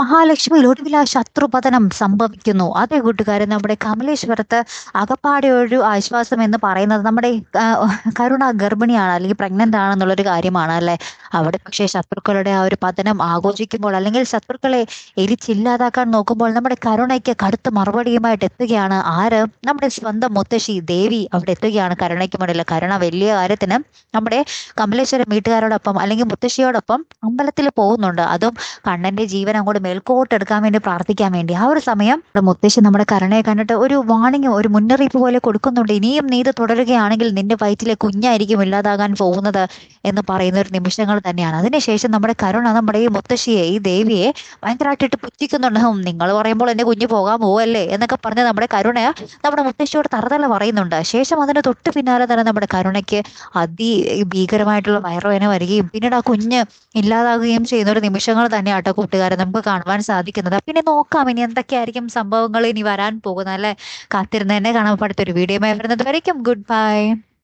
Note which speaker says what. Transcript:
Speaker 1: മഹാലക്ഷ്മിയിൽ ഒടുവിൽ ആ ശത്രുപതനം സംഭവിക്കുന്നു. അതേ കൂട്ടുകാരെ നമ്മുടെ കമലേശ്വരത്ത് അകപ്പാടെ ഒരു ആശ്വാസം എന്ന് പറയുന്നത് നമ്മുടെ കരുണ ഗർഭിണിയാണ് അല്ലെങ്കിൽ പ്രഗ്നന്റ് ആണെന്നുള്ളൊരു കാര്യമാണ് അല്ലെ? അവിടെ പക്ഷേ ശത്രുക്കളുടെ ആ ഒരു പതനം ആഘോഷിക്കുമ്പോൾ അല്ലെങ്കിൽ ശത്രുക്കളെ എരിച്ചില്ലാതാക്കാൻ നോക്കുമ്പോൾ നമ്മുടെ കരുണയ്ക്ക് കടുത്ത മറുപടിയുമായിട്ട് എത്തുകയാണ് ആര്? നമ്മുടെ സ്വന്തം മുത്തശ്ശി ദേവി അവിടെ എത്തുകയാണ് കരുണയ്ക്ക് മുന്നിൽ. കരുണ വലിയ കാര്യത്തിന് നമ്മുടെ കമലേശ്വരം വീട്ടുകാരോടൊപ്പം അല്ലെങ്കിൽ മുത്തശ്ശിയോടൊപ്പം അമ്പലത്തിൽ പോകുന്നുണ്ട്. അതും കണ്ണന്റെ ജീവൻ മേൽക്കോട്ടെടുക്കാൻ വേണ്ടി പ്രാർത്ഥിക്കാൻ വേണ്ടി. ആ ഒരു സമയം മുത്തശ്ശി നമ്മുടെ കരണയെ കണ്ടിട്ട് ഒരു വാണിംഗ് ഒരു മുന്നറിയിപ്പ് പോലെ കൊടുക്കുന്നുണ്ട്. ഇനിയും നീ ഇത് തുടരുകയാണെങ്കിൽ നിന്റെ വയറ്റിലെ കുഞ്ഞായിരിക്കും ഇല്ലാതാകാൻ പോകുന്നത് എന്ന് പറയുന്ന ഒരു നിമിഷങ്ങൾ തന്നെയാണ്. അതിനുശേഷം നമ്മുടെ കരുണ നമ്മുടെ ഈ മുത്തശ്ശിയെ ഈ ദേവിയെ ഭയങ്കരമായിട്ടിട്ട് പുച്ഛിക്കുന്നുണ്ട്. നിങ്ങൾ പറയുമ്പോൾ എന്റെ കുഞ്ഞ് പോകാൻ പോവല്ലേ എന്നൊക്കെ പറഞ്ഞ് നമ്മുടെ കരുണ നമ്മുടെ മുത്തശ്ശിയോട് തറതല പറയുന്നുണ്ട്. ശേഷം അതിന് തൊട്ട് പിന്നാലെ തന്നെ നമ്മുടെ കരുണയ്ക്ക് അതി ഭീകരമായിട്ടുള്ള വയറുവേന വരികയും പിന്നീട് ആ കുഞ്ഞ് ഇല്ലാതാകുകയും ചെയ്യുന്ന ഒരു നിമിഷങ്ങൾ തന്നെയാട്ടോ കൂട്ടുകാരെ നമുക്ക് കാണുവാൻ സാധിക്കുന്നത്. പിന്നെ നോക്കാം ഇനി എന്തൊക്കെയായിരിക്കും സംഭവങ്ങൾ ഇനി വരാൻ പോകുന്നത് അല്ലെ? കാത്തിരുന്ന് തന്നെ കാണാൻ വീഡിയോ വരുന്നത് വരയ്ക്കും ഗുഡ് ബൈ